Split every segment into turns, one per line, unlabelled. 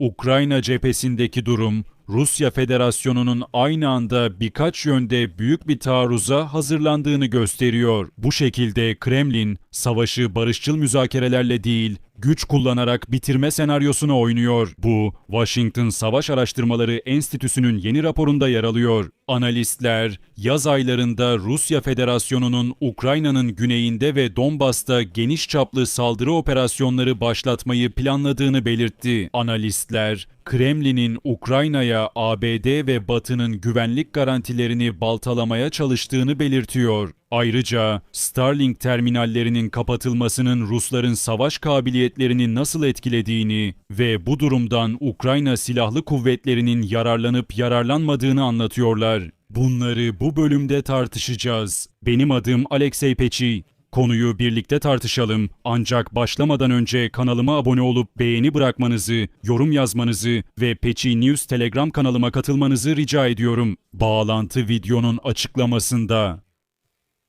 Ukrayna cephesindeki durum, Rusya Federasyonu'nun aynı anda birkaç yönde büyük bir taarruza hazırlandığını gösteriyor. Bu şekilde Kremlin, savaşı barışçıl müzakerelerle değil, güç kullanarak bitirme senaryosunu oynuyor. Bu, Washington Savaş Araştırmaları Enstitüsü'nün yeni raporunda yer alıyor. Analistler, yaz aylarında Rusya Federasyonu'nun Ukrayna'nın güneyinde ve Donbas'ta geniş çaplı saldırı operasyonları başlatmayı planladığını belirtti. Analistler, Kremlin'in Ukrayna'ya ABD ve Batı'nın güvenlik garantilerini baltalamaya çalıştığını belirtiyor. Ayrıca Starlink terminallerinin kapatılmasının Rusların savaş kabiliyetlerini nasıl etkilediğini ve bu durumdan Ukrayna Silahlı Kuvvetleri'nin yararlanıp yararlanmadığını anlatıyorlar. Bunları bu bölümde tartışacağız. Benim adım Alexey Peçi. Konuyu birlikte tartışalım. Ancak başlamadan önce kanalıma abone olup beğeni bırakmanızı, yorum yazmanızı ve Peçi News Telegram kanalıma katılmanızı rica ediyorum. Bağlantı videonun açıklamasında.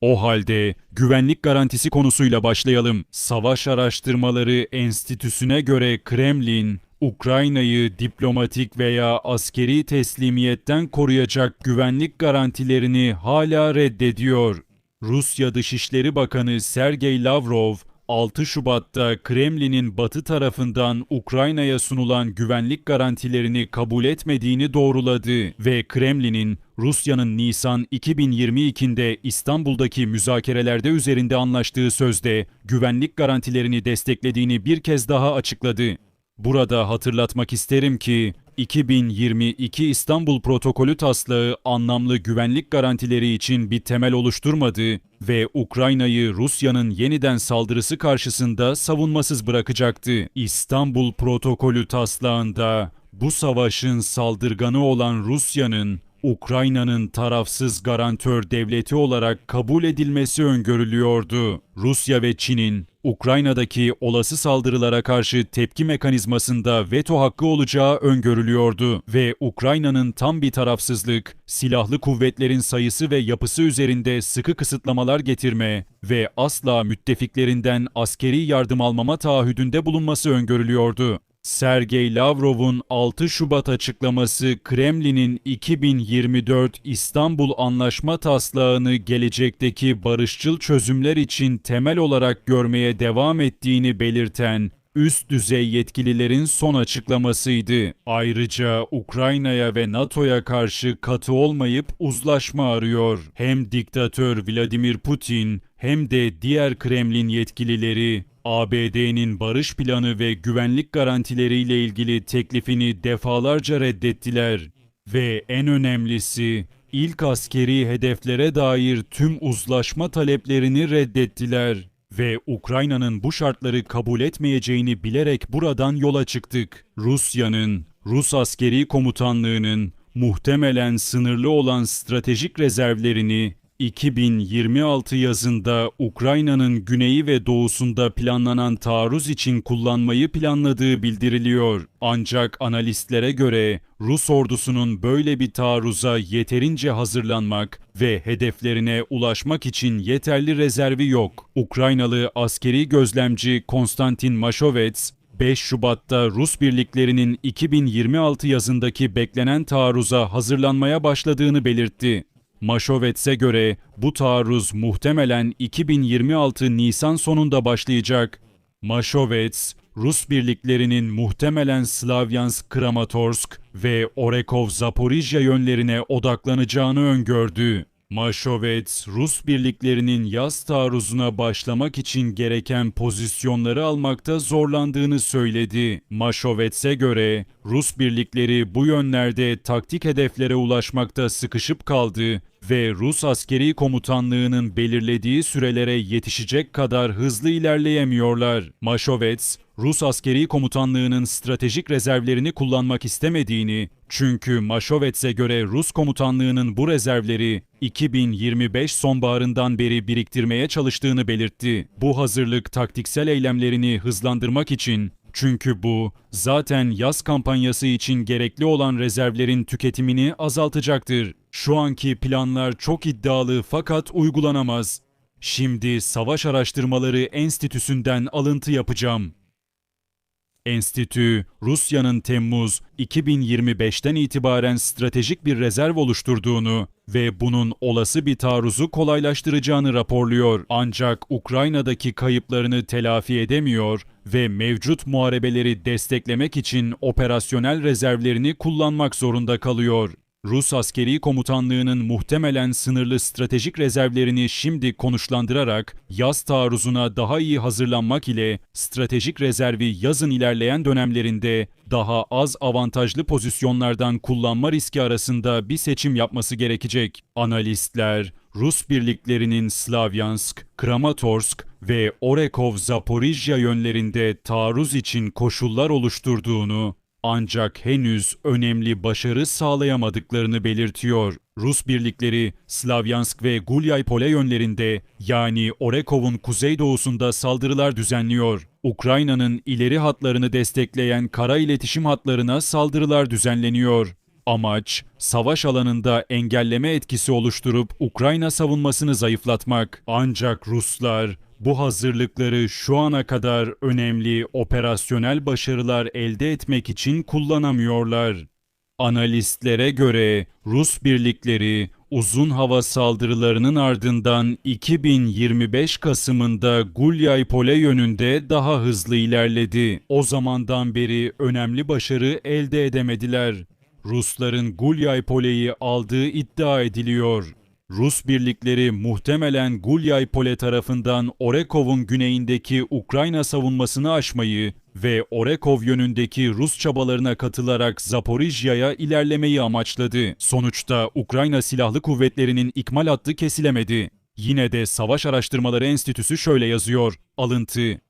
O halde güvenlik garantisi konusuyla başlayalım. Savaş Araştırmaları Enstitüsü'ne göre Kremlin, Ukrayna'yı diplomatik veya askeri teslimiyetten koruyacak güvenlik garantilerini hala reddediyor. Rusya Dışişleri Bakanı Sergey Lavrov, 6 Şubat'ta Kremlin'in batı tarafından Ukrayna'ya sunulan güvenlik garantilerini kabul etmediğini doğruladı ve Kremlin'in Rusya'nın Nisan 2022'de İstanbul'daki müzakerelerde üzerinde anlaştığı sözde güvenlik garantilerini desteklediğini bir kez daha açıkladı. Burada hatırlatmak isterim ki 2022 İstanbul Protokolü taslağı anlamlı güvenlik garantileri için bir temel oluşturmadı ve Ukrayna'yı Rusya'nın yeniden saldırısı karşısında savunmasız bırakacaktı. İstanbul Protokolü taslağında bu savaşın saldırganı olan Rusya'nın Ukrayna'nın tarafsız garantör devleti olarak kabul edilmesi öngörülüyordu. Rusya ve Çin'in Ukrayna'daki olası saldırılara karşı tepki mekanizmasında veto hakkı olacağı öngörülüyordu ve Ukrayna'nın tam bir tarafsızlık, silahlı kuvvetlerin sayısı ve yapısı üzerinde sıkı kısıtlamalar getirme ve asla müttefiklerinden askeri yardım almama taahhüdünde bulunması öngörülüyordu. Sergey Lavrov'un 6 Şubat açıklaması Kremlin'in 2024 İstanbul Anlaşma taslağını gelecekteki barışçıl çözümler için temel olarak görmeye devam ettiğini belirten üst düzey yetkililerin son açıklamasıydı. Ayrıca Ukrayna'ya ve NATO'ya karşı katı olmayıp uzlaşma arıyor. Hem diktatör Vladimir Putin hem de diğer Kremlin yetkilileri ABD'nin barış planı ve güvenlik garantileriyle ilgili teklifini defalarca reddettiler ve en önemlisi ilk askeri hedeflere dair tüm uzlaşma taleplerini reddettiler ve Ukrayna'nın bu şartları kabul etmeyeceğini bilerek buradan yola çıktık. Rusya'nın, Rus askeri komutanlığının muhtemelen sınırlı olan stratejik rezervlerini 2026 yazında Ukrayna'nın güneyi ve doğusunda planlanan taarruz için kullanmayı planladığı bildiriliyor. Ancak analistlere göre Rus ordusunun böyle bir taarruza yeterince hazırlanmak ve hedeflerine ulaşmak için yeterli rezervi yok. Ukraynalı askeri gözlemci Konstantin Mashovets, 5 Şubat'ta Rus birliklerinin 2026 yazındaki beklenen taarruza hazırlanmaya başladığını belirtti. Maşovets'e göre bu taarruz muhtemelen 2026 Nisan sonunda başlayacak. Maşovets, Rus birliklerinin muhtemelen Slavyansk, Kramatorsk ve Orekov, Zaporijya yönlerine odaklanacağını öngördü. Maşovets, Rus birliklerinin yaz taarruzuna başlamak için gereken pozisyonları almakta zorlandığını söyledi. Maşovets'e göre Rus birlikleri bu yönlerde taktik hedeflere ulaşmakta sıkışıp kaldı ve Rus askeri komutanlığının belirlediği sürelere yetişecek kadar hızlı ilerleyemiyorlar. Maşovets, Rus askeri komutanlığının stratejik rezervlerini kullanmak istemediğini, çünkü Maşovets'e göre Rus komutanlığının bu rezervleri 2025 sonbaharından beri biriktirmeye çalıştığını belirtti. Bu hazırlık taktiksel eylemlerini hızlandırmak için çünkü bu zaten yaz kampanyası için gerekli olan rezervlerin tüketimini azaltacaktır. Şu anki planlar çok iddialı fakat uygulanamaz. Şimdi Savaş Araştırmaları Enstitüsü'nden alıntı yapacağım. Enstitü, Rusya'nın Temmuz 2025'ten itibaren stratejik bir rezerv oluşturduğunu ve bunun olası bir taarruzu kolaylaştıracağını raporluyor. Ancak Ukrayna'daki kayıplarını telafi edemiyor ve mevcut muharebeleri desteklemek için operasyonel rezervlerini kullanmak zorunda kalıyor. Rus askeri komutanlığının muhtemelen sınırlı stratejik rezervlerini şimdi konuşlandırarak yaz taarruzuna daha iyi hazırlanmak ile stratejik rezervi yazın ilerleyen dönemlerinde daha az avantajlı pozisyonlardan kullanma riski arasında bir seçim yapması gerekecek. Analistler Rus birliklerinin Slavyansk, Kramatorsk ve Orekov Zaporijya yönlerinde taarruz için koşullar oluşturduğunu ancak henüz önemli başarı sağlayamadıklarını belirtiyor. Rus birlikleri Slavyansk ve Gulyay-Pole yönlerinde yani Orekov'un kuzeydoğusunda saldırılar düzenliyor. Ukrayna'nın ileri hatlarını destekleyen kara iletişim hatlarına saldırılar düzenleniyor. Amaç, savaş alanında engelleme etkisi oluşturup Ukrayna savunmasını zayıflatmak. Ancak Ruslar bu hazırlıkları şu ana kadar önemli operasyonel başarılar elde etmek için kullanamıyorlar. Analistlere göre Rus birlikleri uzun hava saldırılarının ardından 2025 Kasım'ında Gulyay-Pole yönünde daha hızlı ilerledi. O zamandan beri önemli başarı elde edemediler. Rusların Gulyay-Pole'yi aldığı iddia ediliyor. Rus birlikleri muhtemelen Gulyay-Pole tarafından Orekov'un güneyindeki Ukrayna savunmasını aşmayı ve Orekov yönündeki Rus çabalarına katılarak Zaporijya'ya ilerlemeyi amaçladı. Sonuçta Ukrayna Silahlı Kuvvetleri'nin ikmal hattı kesilemedi. Yine de Savaş Araştırmaları Enstitüsü şöyle yazıyor. Alıntı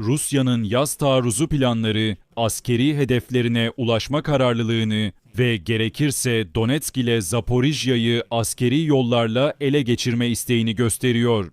Rusya'nın yaz taarruzu planları, askeri hedeflerine ulaşma kararlılığını ve gerekirse Donetsk ile Zaporijya'yı askeri yollarla ele geçirme isteğini gösteriyor.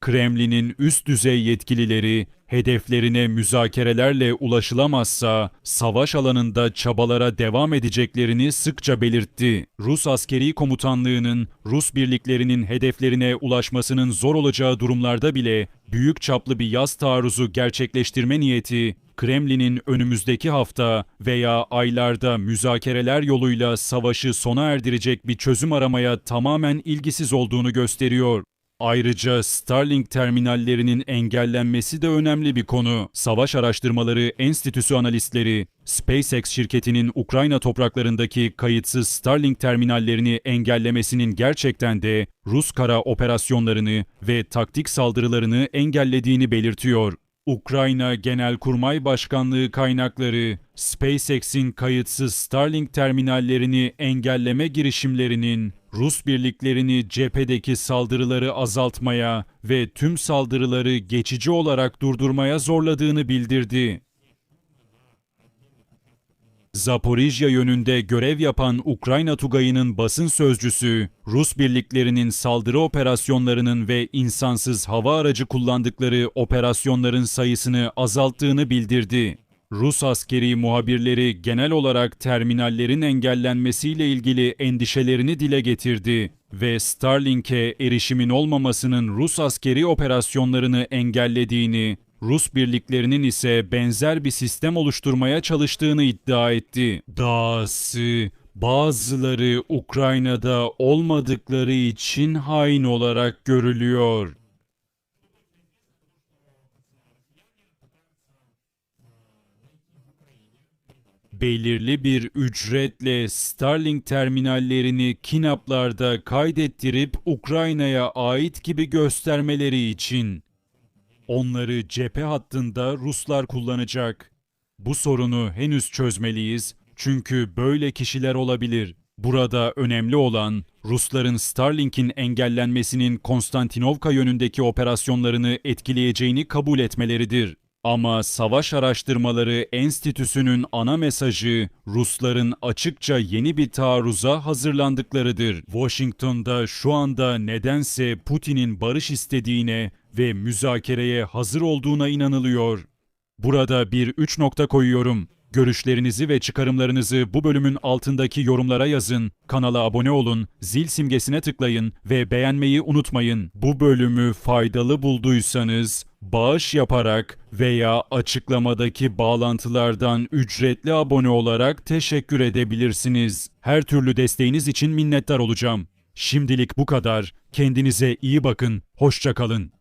Kremlin'in üst düzey yetkilileri hedeflerine müzakerelerle ulaşılamazsa savaş alanında çabalara devam edeceklerini sıkça belirtti. Rus askeri komutanlığının Rus birliklerinin hedeflerine ulaşmasının zor olacağı durumlarda bile büyük çaplı bir yaz taarruzu gerçekleştirme niyeti Kremlin'in önümüzdeki hafta veya aylarda müzakereler yoluyla savaşı sona erdirecek bir çözüm aramaya tamamen ilgisiz olduğunu gösteriyor. Ayrıca Starlink terminallerinin engellenmesi de önemli bir konu. Savaş Araştırmaları Enstitüsü analistleri, SpaceX şirketinin Ukrayna topraklarındaki kayıtsız Starlink terminallerini engellemesinin gerçekten de Rus kara operasyonlarını ve taktik saldırılarını engellediğini belirtiyor. Ukrayna Genelkurmay Başkanlığı kaynakları SpaceX'in kayıtsız Starlink terminallerini engelleme girişimlerinin Rus birliklerini cephedeki saldırıları azaltmaya ve tüm saldırıları geçici olarak durdurmaya zorladığını bildirdi. Zaporijya yönünde görev yapan Ukrayna Tugayı'nın basın sözcüsü, Rus birliklerinin saldırı operasyonlarının ve insansız hava aracı kullandıkları operasyonların sayısını azalttığını bildirdi. Rus askeri muhabirleri genel olarak terminallerin engellenmesiyle ilgili endişelerini dile getirdi ve Starlink'e erişimin olmamasının Rus askeri operasyonlarını engellediğini, Rus birliklerinin ise benzer bir sistem oluşturmaya çalıştığını iddia etti. Dahası bazıları Ukrayna'da olmadıkları için hain olarak görülüyor. Belirli bir ücretle Starlink terminallerini kinaplarda kaydettirip Ukrayna'ya ait gibi göstermeleri için. Onları cephe hattında Ruslar kullanacak. Bu sorunu henüz çözmeliyiz çünkü böyle kişiler olabilir. Burada önemli olan Rusların Starlink'in engellenmesinin Konstantinovka yönündeki operasyonlarını etkileyeceğini kabul etmeleridir. Ama Savaş Araştırmaları Enstitüsü'nün ana mesajı Rusların açıkça yeni bir taarruza hazırlandıklarıdır. Washington'da şu anda nedense Putin'in barış istediğine ve müzakereye hazır olduğuna inanılıyor. Burada bir üç nokta koyuyorum. Görüşlerinizi ve çıkarımlarınızı bu bölümün altındaki yorumlara yazın. Kanala abone olun, zil simgesine tıklayın ve beğenmeyi unutmayın. Bu bölümü faydalı bulduysanız bağış yaparak veya açıklamadaki bağlantılardan ücretli abone olarak teşekkür edebilirsiniz. Her türlü desteğiniz için minnettar olacağım. Şimdilik bu kadar. Kendinize iyi bakın. Hoşça kalın.